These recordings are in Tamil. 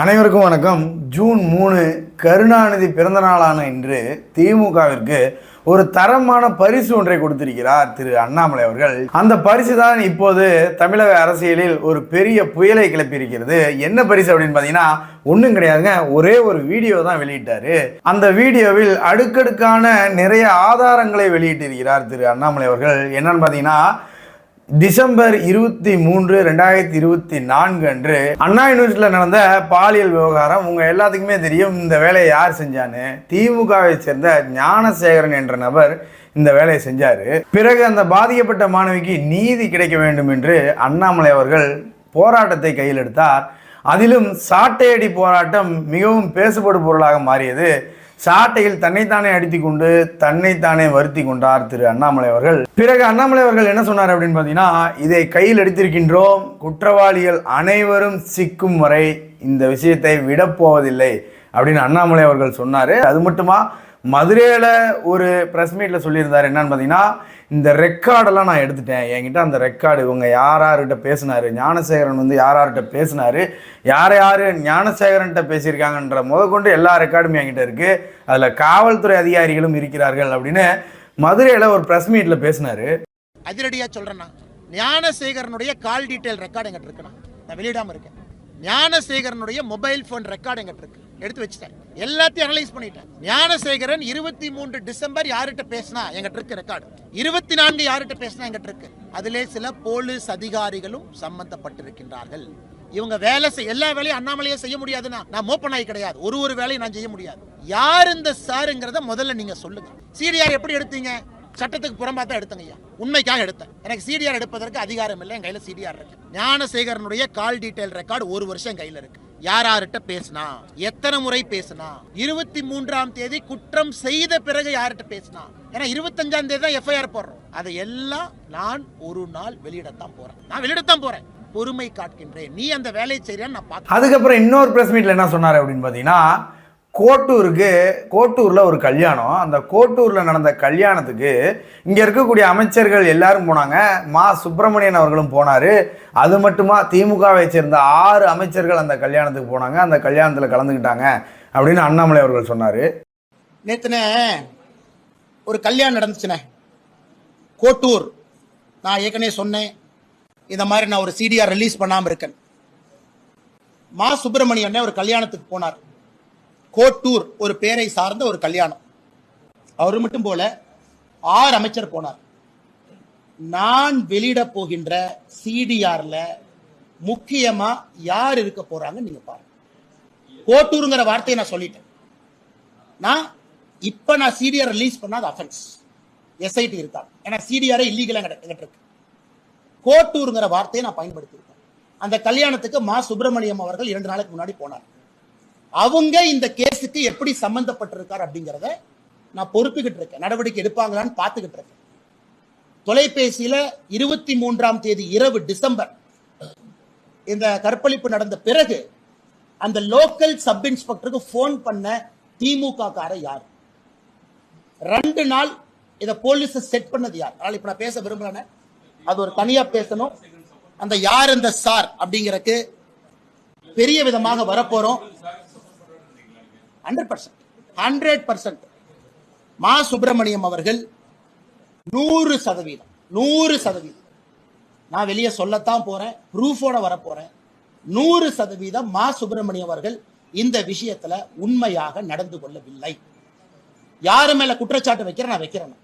அனைவருக்கும் வணக்கம். ஜூன் மூணு கருணாநிதி பிறந்த நாளான இன்று திமுகவிற்கு ஒரு தரமான பரிசு ஒன்றை கொடுத்திருக்கிறார் திரு அண்ணாமலை அவர்கள். அந்த பரிசு தான் இப்போது தமிழக அரசியலில் ஒரு பெரிய புயலை கிளப்பியிருக்கிறது. என்ன பரிசு அப்படின்னு பார்த்தீங்கன்னா ஒன்றும் கிடையாதுங்க. ஒரே ஒரு வீடியோ தான் வெளியிட்டாரு. அந்த வீடியோவில் அடுக்கடுக்கான நிறைய ஆதாரங்களை வெளியிட்டிருக்கிறார் திரு அண்ணாமலை அவர்கள். என்னன்னு பார்த்தீங்கன்னா டிசம்பர் இருபத்தி மூன்று ரெண்டாயிரத்தி இருபத்தி நான்கு அன்று அண்ணா யூனிவர்சிட்டியில் நடந்த பாலியல் விவகாரம் உங்கள் எல்லாத்துக்குமே தெரியும். இந்த வேலையை யார் செஞ்சான்னு? திமுகவை சேர்ந்த ஞானசேகரன் என்ற நபர் இந்த வேலையை செஞ்சார். பிறகு அந்த பாதிக்கப்பட்ட மாணவிக்கு நீதி கிடைக்க வேண்டும் என்று அண்ணாமலை அவர்கள் போராட்டத்தை கையில் எடுத்தார். அதிலும் சாட்டையடி போராட்டம் மிகவும் பேசுபடு பொருளாக மாறியது. சாட்டையில் தன்னைத்தானே அடித்து கொண்டு தன்னைத்தானே வருத்தி கொண்டார் திரு அண்ணாமலை அவர்கள். பிறகு அண்ணாமலை அவர்கள் என்ன சொன்னார் அப்படின்னு பார்த்தீங்கன்னா இதை கையில் எடுத்திருக்கின்றோம். குற்றவாளிகள் அனைவரும் சிக்கும் வரை இந்த விஷயத்தை விடப்போவதில்லை அப்படின்னு அண்ணாமலை அவர்கள் சொன்னார். அது மட்டுமா மதுரையில் ஒரு ப்ரெஸ் மீட்டில் சொல்லியிருந்தார். என்னன்னு பார்த்தீங்கன்னா இந்த ரெக்கார்டெல்லாம் நான் எடுத்துட்டேன். என்கிட்ட அந்த ரெக்கார்டு இவங்க யார் யார்கிட்ட பேசினார்? ஞானசேகரன் வந்து யார் யார்கிட்ட பேசினாரு? யார் யார் ஞானசேகரன்கிட்ட பேசியிருக்காங்கன்ற முதற்கொண்டு எல்லா ரெக்கார்டும் என்கிட்ட இருக்குது அதில் காவல்துறை அதிகாரிகளும் இருக்கிறார்கள் அப்படின்னு மதுரையில் ஒரு ப்ரெஸ் மீட்டில் பேசினாரு. அதிரடியாக சொல்கிறேன்னா ஞானசேகரனுடைய கால் டீட்டெயில் ரெக்கார்டு எங்கிட்ட இருக்குண்ணா. நான் வெளியிடாம இருக்கேன். ஞானசேகரனுடைய மொபைல் ஃபோன் ரெக்கார்டு எங்கிட்ட இருக்குது எடுத்து வச்சுட்டேன் எல்லாத்தையும் அனலைஸ் பண்ணிட்டேன் ஞானசேகரன் இருபத்தி மூன்று டிசம்பர் யார்கிட்ட பேசினா எங்கிட்ட இருக்கு ரெக்கார்டு இருபத்தி நான்கு யார்கிட்ட பேசினா எங்கிட்ட இருக்கு அதிலே சில போலீஸ் அதிகாரிகளும் சம்பந்தப்பட்டிருக்கின்றார்கள். இவங்க வேலை செய் எல்லா வேலையும் அண்ணாமலையே செய்ய முடியாதுன்னா நான் மோப்பனாய் கிடையாது. ஒரு ஒரு வேலையும் நான் செய்ய முடியாது. யார் இந்த சாருங்கிறத முதல்ல நீங்க சொல்லுங்க. சிடிஆர் எப்படி எடுத்தீங்க? சட்டத்துக்கு புறம்பா தான் எடுத்தங்க ஐயா. உண்மைக்காக எடுத்தேன். எனக்கு சிடிஆர் எடுப்பதற்கு அதிகாரம் இல்லை என் கையில சிடிஆர் இருக்கு. ஞானசேகரனுடைய கால் டீட்டெயில் ரெக்கார்டு ஒரு வருஷம் கையில இருக்கு. யார் யார்கிட்ட பேசினா? எத்தனை முறை பேசினா? இருபத்தி மூன்றாம் தேதி குற்றம் செய்த பிறகு யார்கிட்ட பேசினா? ஏன்னா இருபத்தஞ்சாம் தேதி தான் எஃப்ஐஆர் போடுறோம். அதை எல்லாம் நான் ஒரு நாள் வெளியிடத்தான் போறேன். நான் வெளியிடத்தான் போறேன். பொறுமை காட்கின்றேன். நீ அந்த வேலையை செய்யறான்னு நான் பார்க்க அதுக்கப்புறம் இன்னொரு பிரஸ் மீட்ல என்ன சொன்னார் அப்படின்னு பார்த்தீங்கன்னா கோட்டூருக்கு கோட்டூரில் ஒரு கல்யாணம். அந்த கோட்டூரில் நடந்த கல்யாணத்துக்கு இங்கே இருக்கக்கூடிய அமைச்சர்கள் எல்லாரும் போனாங்க. மா. சுப்பிரமணியன் அவர்களும் போனார். அது மட்டுமா திமுகவை சேர்ந்த ஆறு அமைச்சர்கள் அந்த கல்யாணத்துக்கு போனாங்க. அந்த கல்யாணத்தில் கலந்துக்கிட்டாங்க அப்படின்னு அண்ணாமலை அவர்கள் சொன்னார். நேற்றுனே ஒரு கல்யாணம் நடந்துச்சுனே. கோட்டூர் நான் ஏற்கனவே சொன்னேன். இந்த மாதிரி நான் ஒரு சிடிஆர் ரிலீஸ் பண்ணாமல் இருக்கேன். மா. சுப்பிரமணியனே ஒரு கல்யாணத்துக்கு போனார். கோட்டூர் ஒரு பேரை சார்ந்த ஒரு கல்யாணம். அவர் மட்டும் போல ஆறு அமைச்சர் போனார். நான் வெளியிட போகின்ற சிடிஆர்ல முக்கியமா யார் இருக்க போறாங்க நீங்க பாருங்க. கோட்டூருங்கிற வார்த்தையை நான் சொல்லிட்டேன். நான் இப்ப நான் சிடிஆர் ரிலீஸ் பண்ணாத அஃபென்ஸ் எஸ்ஐடி இருக்கா ஏன்னா சிடிஆரே இல்லீகலா எங்கிட்ட இருக்கு கோட்டூருங்கிற வார்த்தையை நான் பயன்படுத்தியிருக்கேன். அந்த கல்யாணத்துக்கு மா சுப்பிரமணியம் அவர்கள் இரண்டு நாளைக்கு முன்னாடி போனார். அவங்க இந்த கேஸுக்கு எப்படி சம்பந்தப்பட்டிருக்கார் அப்படிங்கிறத நான் பொறுப்புக்கிட்டு இருக்கேன். நடவடிக்கை எடுப்பாங்களான்னு பார்த்துக்கிட்டு இருக்கேன். தொலைபேசியில இருபத்தி மூன்றாம் தேதி இரவு டிசம்பர் இந்த கற்பழிப்பு நடந்த பிறகு அந்த லோக்கல் சப் இன்ஸ்பெக்டருக்கு போன் பண்ண திமுக கார யார்? ரெண்டு நாள் இத போலீஸ் செட் பண்ணது யார்? அதனால இப்ப நான் பேச விரும்புறேன் அது ஒரு தனியா பேசணும். அந்த யார் இந்த சார் அப்படிங்கறக்கு பெரிய விதமாக வரப்போறோம். Hundred percent hundred percent Ma Subramaniam அவர்கள் நூறு சதவீதம் நூறு சதவீதம். நான் வெளியே சொல்லத்தான் போறேன் ப்ரூஃபோட வரப்போறேன் நூறு சதவீதம் மா சுப்பிரமணியம் அவர்கள் இந்த விஷயத்துல உண்மையாக நடந்து கொள்ளவில்லை. யாரு மேல குற்றச்சாட்டு வைக்கிறேன் நான் வைக்கிறேன்.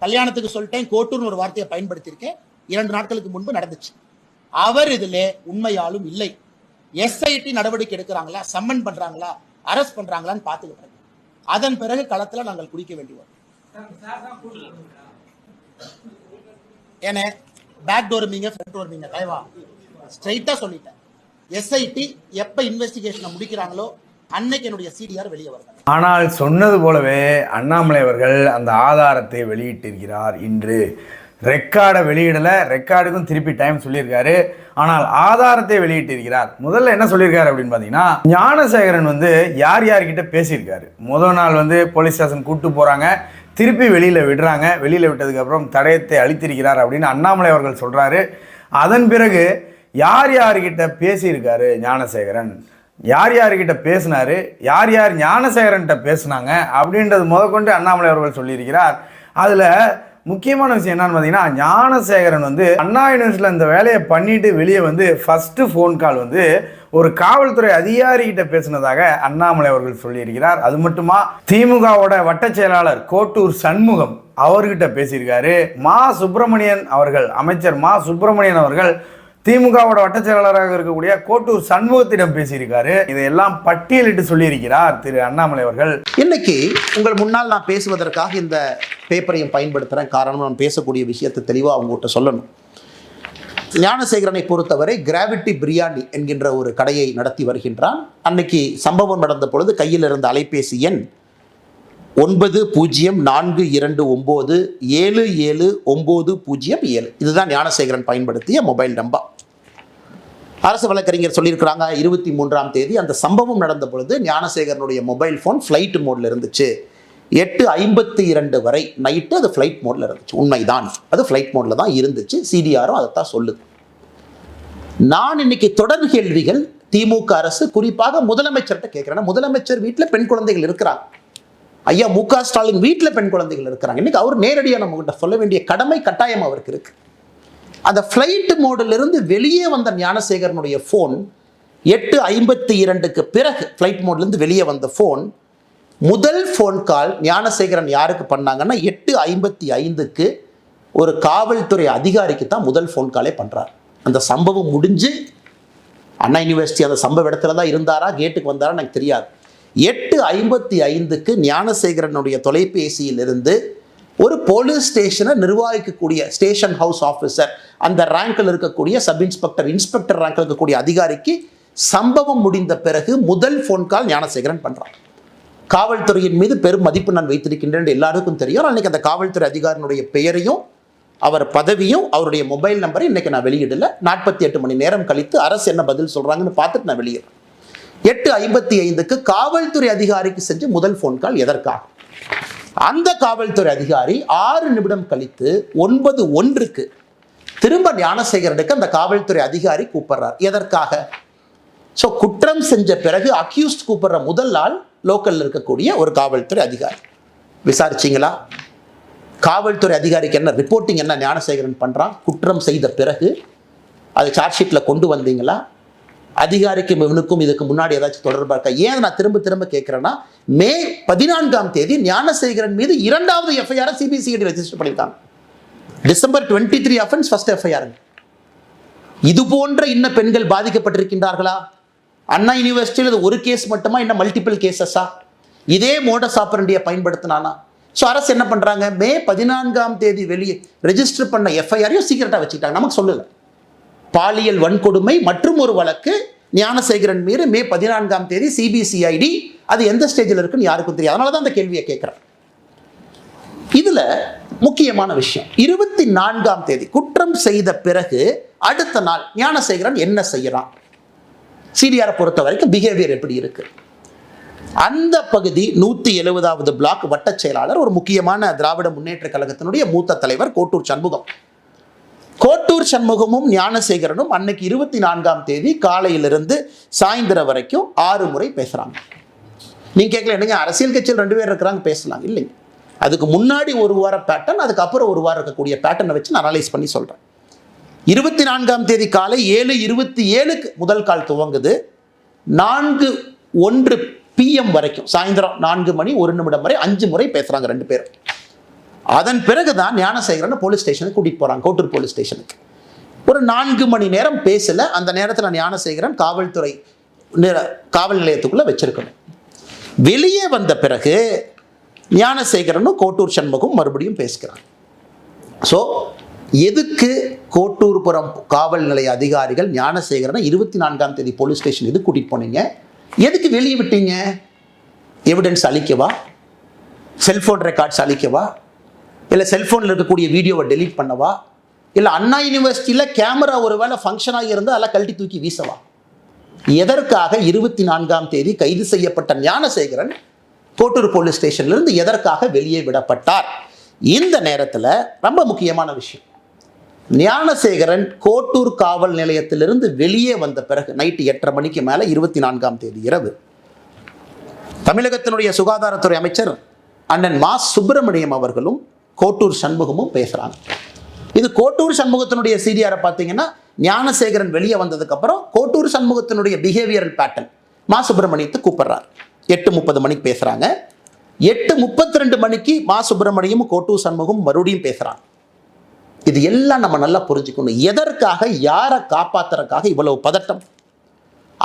கல்யாணத்துக்கு சொல்லிட்டேன் கோட்டூர்னு ஒரு வார்த்தையை பயன்படுத்தியிருக்கேன். இரண்டு நாட்களுக்கு முன்பு நடந்துச்சு. அவர் இதுல உண்மையாலும் இல்லை. எஸ்ஐடி நடவடிக்கை எடுக்கிறாங்களா சம்மன் பண்றாங்களா அரெஸ்ட் பண்றாங்களான்னு பார்த்துக்கிட்டு இருக்கேன். அதன் பிறகு களத்துல நாங்கள் குடிக்க வேண்டி வரும். ஏன்னா பேக் டோர் மீங்க ஃப்ரண்ட் டோர் மீங்க தயவா. ஸ்ட்ரைட்டா சொல்லிட்டேன். எஸ்ஐடி எப்ப இன்வெஸ்டிகேஷனை முடிக்கிறாங்களோ அன்னைக்கு என்னுடைய சிடிஆர் வெளியே வருது. ஆனால் சொன்னது போலவே அண்ணாமலை அவர்கள் அந்த ஆதாரத்தை வெளியிட்டிருக்கிறார் இன்று. ரெக்கார்டை வெளியிடலை ரெக்கார்டுக்கும் திருப்பி டைம் சொல்லியிருக்காரு. ஆனால் ஆதாரத்தை வெளியிட்டிருக்கிறார். முதல்ல என்ன சொல்லியிருக்காரு அப்படின்னு பார்த்தீங்கன்னா ஞானசேகரன் வந்து யார் யார்கிட்ட பேசியிருக்காரு? முதல் நாள் வந்து போலீஸ் ஸ்டேஷன் கூப்பிட்டு போகிறாங்க திருப்பி வெளியில் விடுறாங்க. வெளியில் விட்டதுக்கப்புறம் தடயத்தை அளித்திருக்கிறார் அப்படின்னு அண்ணாமலை அவர்கள் சொல்கிறாரு அதன் பிறகு யார் யார்கிட்ட பேசியிருக்காரு ஞானசேகரன்? யார் யார்கிட்ட பேசினார்? யார் யார் ஞானசேகரன்கிட்ட பேசுனாங்க? அப்படின்றது முதற்கொண்டு அண்ணாமலை அவர்கள் சொல்லியிருக்கிறார். அதில் முக்கியமான விஷயம் என்னன்னு பார்த்தீங்கன்னா ஞானசேகரன் வந்து அண்ணா யூனிவர்சிட்டியில் இந்த வேலையை பண்ணிட்டு வெளியே வந்து ஃபஸ்ட்டு ஃபோன் கால் வந்து ஒரு காவல்துறை அதிகாரிகிட்ட பேசினதாக அண்ணாமலை அவர்கள் சொல்லியிருக்கிறார். அது மட்டுமா திமுகவோட வட்ட செயலாளர் கோட்டூர் சண்முகம் அவர்கிட்ட பேசியிருக்காரு. மா சுப்பிரமணியன் அவர்கள் அமைச்சர் மா சுப்பிரமணியன் அவர்கள் திமுகவோட வட்டச் செயலாளராக இருக்கக்கூடிய கோட்டூர் சண்முகத்திடம் பேசியிருக்காரு. இதையெல்லாம் பட்டியலிட்டு சொல்லியிருக்கிறார் திரு அண்ணாமலை அவர்கள். இன்னைக்கு உங்கள் முன்னால் நான் பேசுவதற்காக இந்த பேப்பரையும் பயன்படுத்துகிறேன் காரணம் நான் பேசக்கூடிய விஷயத்தை தெளிவாக அவங்ககிட்ட சொல்லணும். ஞானசேகரனை பொறுத்தவரை கிராவிட்டி பிரியாணி என்கின்ற ஒரு கடையை நடத்தி வருகின்றான். அன்னைக்கு சம்பவம் நடந்த பொழுது கையில் இருந்த அலைபேசி எண் ஒன்பது பூஜ்ஜியம் நான்கு இரண்டு ஒம்பது ஏழு ஏழு ஒம்பது பூஜ்ஜியம் ஏழு. இதுதான் ஞானசேகரன் பயன்படுத்திய மொபைல் நம்பர். அரசு வழக்கறிஞர் சொல்லியிருக்கிறாங்க இருபத்தி மூன்றாம் தேதி அந்த சம்பவம் நடந்த பொழுது ஞானசேகரனுடைய மொபைல் ஃபோன் ஃப்ளைட் மோடில் இருந்துச்சு. எட்டு ஐம்பத்தி இரண்டு வரை நைட்டு அது ஃப்ளைட் மோடில் இருந்துச்சு. உண்மைதான். அது ஃப்ளைட் மோடில் தான் இருந்துச்சு. சிடிஆரும் அதைத்தான் சொல்லுது. நான் இன்னைக்கு தொடர் கேள்விகள் திமுக அரசு குறிப்பாக முதலமைச்சர்கிட்ட கேட்குறேன். முதலமைச்சர் வீட்டில் பெண் குழந்தைகள் இருக்கிறாங்க. ஐயா மு. க. ஸ்டாலின் வீட்டில் பெண் குழந்தைகள் இருக்கிறாங்க. இன்னைக்கு அவர் நேரடியாக நம்மகிட்ட சொல்ல வேண்டிய கடமை கட்டாயம் அவருக்கு இருக்கு. அந்த ஃப்ளைட் மோடிலிருந்து வெளியே வந்த ஞானசேகரனுடைய ஃபோன் எட்டு ஐம்பத்தி இரண்டுக்கு பிறகு ஃப்ளைட் மோட்லேருந்து வெளியே வந்த ஃபோன் முதல் ஃபோன் கால் ஞானசேகரன் யாருக்கு பண்ணாங்கன்னா எட்டு ஐம்பத்தி ஐந்துக்கு ஒரு காவல்துறை அதிகாரிக்கு தான் முதல் ஃபோன் காலே பண்ணுறார் அந்த சம்பவம் முடிஞ்சு அண்ணா யூனிவர்சிட்டி அந்த சம்பவ இடத்துல தான் இருந்தாரா? கேட்டுக்கு வந்தாரா? எனக்கு தெரியாது. எட்டு ஐம்பத்தி ஐந்துக்கு ஞானசேகரனுடைய தொலைபேசியிலிருந்து ஒரு போலீஸ் ஸ்டேஷனை நிர்வகிக்கக்கூடிய ஸ்டேஷன் ஹவுஸ் ஆஃபீஸர் அந்த ரேங்கில் இருக்கக்கூடிய சப் இன்ஸ்பெக்டர் இன்ஸ்பெக்டர் ரேங்கில் இருக்கக்கூடிய அதிகாரிக்கு சம்பவம் முடிந்த பிறகு முதல் ஃபோன் கால் ஞானசேகரன் பண்ணுறான் காவல்துறையின் மீது பெரும் மதிப்பு நான் வைத்திருக்கின்றேன் எல்லாருக்கும் தெரியும். அன்றைக்கி அந்த காவல்துறை அதிகாரினுடைய பெயரையும் அவர் பதவியும் அவருடைய மொபைல் நம்பரையும் இன்றைக்கி நான் வெளியிடலை. நாற்பத்தி எட்டு மணி நேரம் கழித்து அரசு என்ன பதில் சொல்கிறாங்கன்னு பார்த்துட்டு நான் வெளியிடுறேன் எட்டு ஐம்பத்தி ஐந்துக்கு காவல்துறை அதிகாரிக்கு செஞ்ச முதல் ஃபோன் கால் எதற்காக? அந்த காவல்துறை அதிகாரி ஆறு நிமிடம் கழித்து ஒன்பது ஒன்றுக்கு திரும்ப ஞானசேகரனுக்கு அந்த காவல்துறை அதிகாரி கூப்பிடுறார். எதற்காக? ஸோ குற்றம் செஞ்ச பிறகு அக்யூஸ்ட் கூப்பிடுற முதல் ஆள் லோக்கலில் இருக்கக்கூடிய ஒரு காவல்துறை அதிகாரி. விசாரிச்சிங்களா? காவல்துறை அதிகாரிக்கு என்ன ரிப்போர்ட்டிங் என்ன ஞானசேகரன் பண்ணுறான் குற்றம் செய்த பிறகு அது சார்ஜ் ஷீட்டில் கொண்டு வந்தீங்களா? அதிகாரிக்கும் இவனுக்கும் இதுக்கு முன்னாடி ஏதாச்சும் தொடர்பாக இருக்கா? ஏன் நான் திரும்ப திரும்ப கேட்குறேன்னா மே பதினான்காம் தேதி ஞானசேகரன் மீது இரண்டாவது எஃப்ஐஆர் சிபிசிஐடி ரெஜிஸ்டர் பண்ணியிருக்காங்க. December twenty three offence first FIR இது போன்ற இன்ன பெண்கள் பாதிக்கப்பட்டிருக்கின்றார்களா? அண்ணா யூனிவர்சிட்டியில் இது ஒரு கேஸ் மட்டுமா? இன்னும் மல்டிபிள் கேசஸா இதே மோடஸ் ஆப்பரண்டியை பயன்படுத்தினானா? ஸோ அரசு என்ன பண்ணுறாங்க மே பதினான்காம் தேதி வெளியே ரெஜிஸ்டர் பண்ண எஃப்ஐஆரையும் சீக்கிரட்டாக வச்சுக்கிட்டாங்க. நமக்கு சொல்லலை. பாலியல் வன்கொடுமை மற்றும் ஒரு வழக்கு ஞானசேகரன் மீது மே பதினான்காம் தேதி சிபிசிஐடி அது எந்த ஸ்டேஜில் இருக்குன்னு யாருக்கும் தெரியாது. அதனால தான் அந்த கேள்வியை கேட்குறேன். இதில் முக்கியமான விஷயம். இருபத்தி நான்காம் தேதி குற்றம் செய்த பிறகு அடுத்த நாள் ஞானசேகரன் என்ன செய்யறான்? சிடிஆரை பொறுத்த வரைக்கும் பிஹேவியர் எப்படி இருக்கு? அந்த பகுதி நூற்றி எழுபதாவது பிளாக் வட்டச் செயலாளர் ஒரு முக்கியமான திராவிட முன்னேற்ற கழகத்தினுடைய மூத்த தலைவர் கோட்டூர் சண்முகம். கோட்டூர் சண்முகமும் ஞானசேகரனும் அன்னைக்கு இருபத்தி நான்காம் தேதி காலையிலிருந்து சாயந்தரம் வரைக்கும் ஆறு முறை பேசுறாங்க. நீங்க கேட்கல என்னங்க அரசியல் கட்சியில் ரெண்டு பேர் இருக்கிறாங்க பேசலாம் இல்லைங்க. அதுக்கு முன்னாடி ஒரு வார பேட்டர்ன் அதுக்கப்புறம் ஒரு வாரம் இருக்கக்கூடிய பேட்டர்னை வச்சு நான் அனலைஸ் பண்ணி சொல்றேன். இருபத்தி நான்காம் தேதி காலை ஏழு இருபத்தி ஏழுக்கு முதல் கால் துவங்குது. நான்கு ஒன்று பிஎம் வரைக்கும் சாயந்தரம் நான்கு மணி ஒரு நிமிடம் வரை அஞ்சு முறை பேசுறாங்க ரெண்டு பேரும். அதன் பிறகுதான் ஞானசேகரனை போலீஸ் ஸ்டேஷனுக்கு கூட்டிட்டு போறாங்க. கோட்டூர் போலீஸ் ஸ்டேஷனுக்கு ஒரு நான்கு மணி நேரம் பேசல. அந்த நேரத்தில் ஞானசேகரன் காவல்துறை நிற- காவல் நிலையத்துக்குள்ள வச்சிருக்கணும். வெளியே வந்த பிறகு ஞானசேகரனும் கோட்டூர் சண்முகம் மறுபடியும் பேசுகிறான் ஸோ எதுக்கு கோட்டூர்புரம் காவல் நிலைய அதிகாரிகள் ஞானசேகரனை இருபத்தி நான்காம் தேதி போலீஸ் ஸ்டேஷன் எது கூட்டிட்டு போனீங்க? எதுக்கு வெளியே விட்டீங்க? எவிடன்ஸ் அழிக்கவா செல்ஃபோன் ரெக்கார்ட்ஸ் அழிக்கவா இல்லை செல்ஃபோனில் இருக்கக்கூடிய வீடியோவை டெலீட் பண்ணவா? இல்லை அண்ணா யூனிவர்சிட்டியில் கேமரா ஒரு வேளை ஃபங்க்ஷனாக இருந்தால் அதெல்லாம் கழட்டி தூக்கி வீசவா? எதற்காக இருபத்தி நான்காம் தேதி கைது செய்யப்பட்ட ஞானசேகரன் கோட்டூர் போலீஸ் ஸ்டேஷன்லேருந்து எதற்காக வெளியே விடப்பட்டார்? இந்த நேரத்தில் ரொம்ப முக்கியமான விஷயம். ஞானசேகரன் கோட்டூர் காவல் நிலையத்திலிருந்து வெளியே வந்த பிறகு நைட்டு எட்டரை மணிக்கு மேலே இருபத்தி நான்காம் தேதி இரவு தமிழகத்தினுடைய சுகாதாரத்துறை அமைச்சர் அண்ணன் மா. சுப்பிரமணியம் அவர்களும் கோட்டூர் சண்முகமும் பேசுகிறாங்க இது கோட்டூர் சண்முகத்தினுடைய சிடிஆரை பார்த்தீங்கன்னா ஞானசேகரன் வெளியே வந்ததுக்கப்புறம் கோட்டூர் சண்முகத்தினுடைய பிஹேவியரல் பேட்டர்ன் மா சுப்பிரமணியத்தை கூப்பிடுறார். எட்டு முப்பது மணிக்கு பேசுகிறாங்க எட்டு முப்பத்தி ரெண்டு மணிக்கு மா சுப்பிரமணியமும் கோட்டூர் சண்முகம் மறுபடியும் பேசுகிறாங்க இது எல்லாம் நம்ம நல்லா புரிஞ்சுக்கணும். எதற்காக யாரை காப்பாத்துறதுக்காக இவ்வளவு பதட்டம்?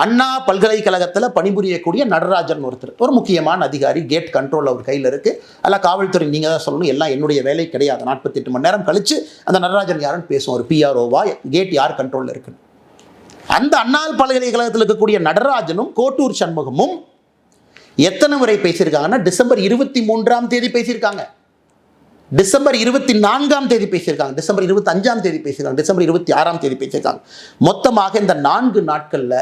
அண்ணா பல்கலைக்கழகத்தில் பணிபுரியக்கூடிய நடராஜன் ஒருத்தர். ஒரு முக்கியமான அதிகாரி கேட் கண்ட்ரோல் அவர் கையில் இருக்குது அல்ல காவல்துறை நீங்கள் தான் சொல்லணும் எல்லாம் என்னுடைய வேலை கிடையாது. நாற்பத்தெட்டு மணி நேரம் கழித்து அந்த நடராஜன் யாருன்னு பேசுவோம். ஒரு பிஆர்ஓவா கேட் யார் கண்ட்ரோலில் இருக்குன்னு. அந்த அண்ணால் பல்கலைக்கழகத்தில் இருக்கக்கூடிய நடராஜனும் கோட்டூர் சண்முகமும் எத்தனை முறை பேசியிருக்காங்கன்னா டிசம்பர் இருபத்தி மூன்றாம் தேதி பேசியிருக்காங்க. டிசம்பர் இருபத்தி நான்காம் தேதி பேசியிருக்காங்க. டிசம்பர் இருபத்தி அஞ்சாம் தேதி பேசியிருக்காங்க. டிசம்பர் இருபத்தி ஆறாம் தேதி பேசியிருக்காங்க. மொத்தமாக இந்த நான்கு நாட்களில்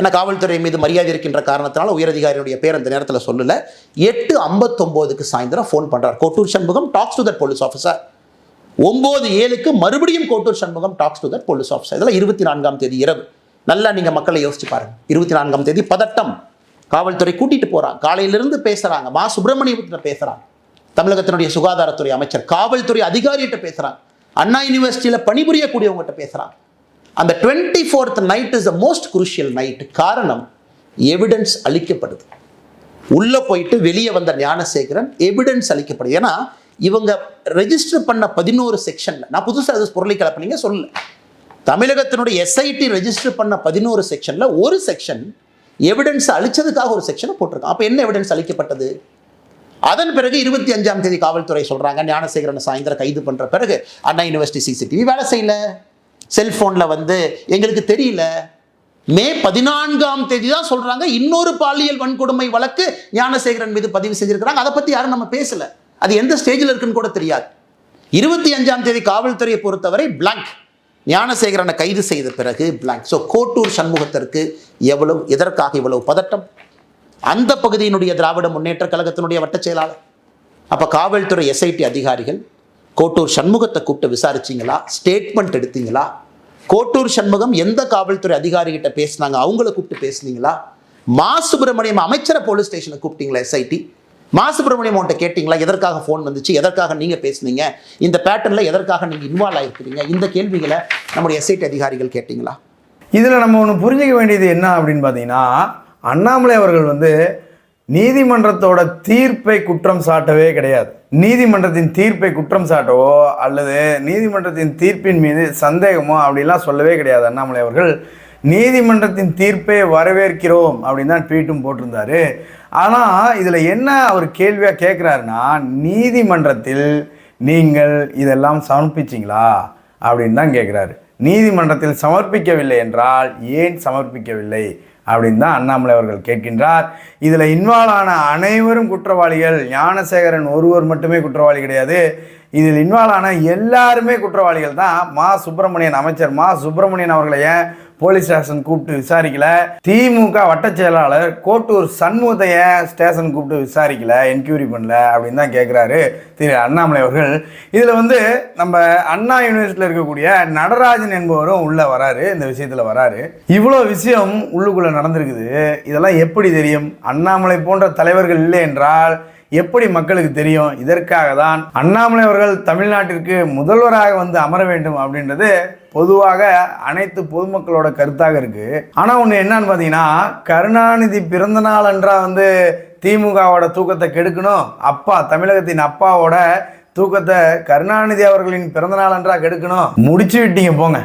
ஏன்னா காவல்துறை மீது மரியாதை இருக்கின்ற காரணத்தினால உயரதிகாரியுடைய பேர் அந்த நேரத்தில் சொல்லல. எட்டு ஐம்பத்தொம்போதுக்கு சாயந்தரம் ஃபோன் பண்றார். Kottur Shanmugam talks to that police officer ஒன்பது ஏழுக்கு மறுபடியும் Kottur Shanmugam talks to that police officer இதெல்லாம் இருபத்தி நான்காம் தேதி இரவு. நல்லா நீங்க மக்களை யோசிச்சு பாருங்க. இருபத்தி நான்காம் தேதி பதட்டம். காவல்துறை கூட்டிட்டு போறாங்க. காலையிலிருந்து பேசுறாங்க. மா சுப்பிரமணியத்தில் பேசுறாங்க. தமிழகத்தினுடைய சுகாதாரத்துறை அமைச்சர் காவல்துறை அதிகாரிகிட்ட பேசுறாங்க. அண்ணா யூனிவர்சிட்டியில் பணிபுரியக்கூடியவங்ககிட்ட பேசுறாங்க. அந்த twenty fourth night is the most crucial night காரணம் எவிடன்ஸ் அளிக்கப்படுது. உள்ளே போயிட்டு வெளியே வந்த ஞானசேகரன் எவிடன்ஸ் அளிக்கப்படுது. ஏன்னா இவங்க ரெஜிஸ்டர் பண்ண பதினோரு செக்ஷனில் நான் புதுசாக அது பொருளை கலப்பினீங்க சொல்லல. தமிழகத்தினுடைய எஸ்ஐடி ரெஜிஸ்டர் பண்ண பதினோரு செக்ஷனில் ஒரு செக்ஷன் எவிடன்ஸ் அழிச்சதுக்காக ஒரு செக்ஷனை போட்டிருக்கான். அப்போ என்ன எவிடன்ஸ் அளிக்கப்பட்டது? அதன் பிறகு இருபத்தி அஞ்சாம் தேதி காவல்துறை சொல்கிறாங்க ஞானசேகரன் சாயந்தரம் கைது பண்ணுற பிறகு அண்ணா யூனிவர்சிட்டி சிசிடிவி வேலை செய்யல. செல்போன்ல வந்து எங்களுக்கு தெரியல. மே பதினான்காம் தேதி தான் சொல்றாங்க இன்னொரு பாலியல் வன்கொடுமை வழக்கு ஞானசேகரன் மீது பதிவு செஞ்சிருக்கிறாங்க. அதை பத்தி யாரும் நம்ம பேசல. அது எந்த ஸ்டேஜில் இருக்குன்னு கூட தெரியாது. இருபத்தி அஞ்சாம் தேதி காவல்துறையை பொறுத்தவரை பிளாங்க் ஞானசேகரனை கைது செய்த பிறகு பிளாங்க் ஸோ கோட்டூர் சண்முகத்திற்கு எவ்வளவு எதற்காக இவ்வளவு பதட்டம்? அந்த பகுதியினுடைய திராவிட முன்னேற்ற கழகத்தினுடைய வட்டச் செயலாளர். அப்போ காவல்துறை எஸ்ஐடி அதிகாரிகள் கோட்டூர் சண்முகத்தை கூப்பிட்டு விசாரிச்சிங்களா? ஸ்டேட்மெண்ட் எடுத்தீங்களா? கோட்டூர் சண்முகம் எந்த காவல்துறை அதிகாரிகிட்ட பேசுனாங்க? அவங்கள கூப்பிட்டு பேசுனீங்களா? மா சுப்பிரமணியம் அமைச்சரை போலீஸ் ஸ்டேஷனை கூப்பிட்டீங்களா எஸ்ஐடி மா சுப்பிரமணியம் உன்ட்ட கேட்டிங்களா? எதற்காக ஃபோன் வந்துச்சு? எதற்காக நீங்கள் பேசுனீங்க? இந்த பேட்டர்னில் எதற்காக நீங்கள் இன்வால்வ் ஆகிருக்கிறீங்க இந்த கேள்விகளை நம்முடைய எஸ்ஐடி அதிகாரிகள் கேட்டிங்களா? இதில் நம்ம ஒன்று புரிஞ்சிக்க வேண்டியது என்ன அப்படின்னு பார்த்தீங்கன்னா அண்ணாமலை அவர்கள் வந்து நீதிமன்றத்தோட தீர்ப்பை குற்றம் சாட்டவே கிடையாது. நீதிமன்றத்தின் தீர்ப்பை குற்றம் சாட்டவோ அல்லது நீதிமன்றத்தின் தீர்ப்பின் மீது சந்தேகமோ அப்படிலாம் சொல்லவே கிடையாது. அண்ணாமலை அவர்கள் நீதிமன்றத்தின் தீர்ப்பை வரவேற்கிறோம் அப்படின்னு தான் ட்வீட்டும் போட்டிருந்தாரு. ஆனால் இதில் என்ன அவர் கேள்வியாக கேட்குறாருன்னா நீதிமன்றத்தில் நீங்கள் இதெல்லாம் சமர்ப்பிச்சிங்களா? அப்படின்னு தான் கேட்குறாரு நீதிமன்றத்தில் சமர்ப்பிக்கவில்லை என்றால் ஏன் சமர்ப்பிக்கவில்லை? அப்படின்னு தான் அண்ணாமலை அவர்கள் கேட்கின்றார். இதில் இன்வால்வ் ஆன அனைவரும் குற்றவாளிகள். ஞானசேகரன் ஒருவர் மட்டுமே குற்றவாளி கிடையாது. இதில் இன்வால்வ் ஆன எல்லாருமே குற்றவாளிகள் தான். மா சுப்பிரமணியன் அமைச்சர். மா சுப்பிரமணியன் அவர்களை ஏன் போலீஸ் ஸ்டேஷன் கூப்பிட்டு விசாரிக்கல. திமுக வட்டச் செயலாளர் கோட்டூர் சண்முகத்தைய ஸ்டேஷன் கூப்பிட்டு விசாரிக்கல என்கொயரி பண்ணல அப்படின்னு தான் கேட்குறாரு திரு அண்ணாமலை அவர்கள். இதில் வந்து நம்ம அண்ணா யூனிவர்சிட்டியில் இருக்கக்கூடிய நடராஜன் என்பவரும் உள்ளே வராரு இந்த விஷயத்தில் வராரு. இவ்வளோ விஷயம் உள்ளுக்குள்ளே நடந்திருக்குது. இதெல்லாம் எப்படி தெரியும்? அண்ணாமலை போன்ற தலைவர்கள் இல்லை என்றால் எப்படி மக்களுக்கு தெரியும்? இதற்காக தான் அண்ணாமலை அவர்கள் தமிழ்நாட்டிற்கு முதல்வராக வந்து அமர வேண்டும் அப்படின்றது பொதுவாக அனைத்து பொதுமக்களோட கருத்தாக இருக்கு. ஆனா ஒன்று என்னன்னு பார்த்தீங்கன்னா கருணாநிதி பிறந்த நாள் அன்றா வந்து திமுகவோட தூக்கத்தை கெடுக்கணும். அப்பா தமிழகத்தின் அப்பாவோட தூக்கத்தை கருணாநிதி அவர்களின் பிறந்த நாள் கெடுக்கணும். முடிச்சு விட்டீங்க போங்க.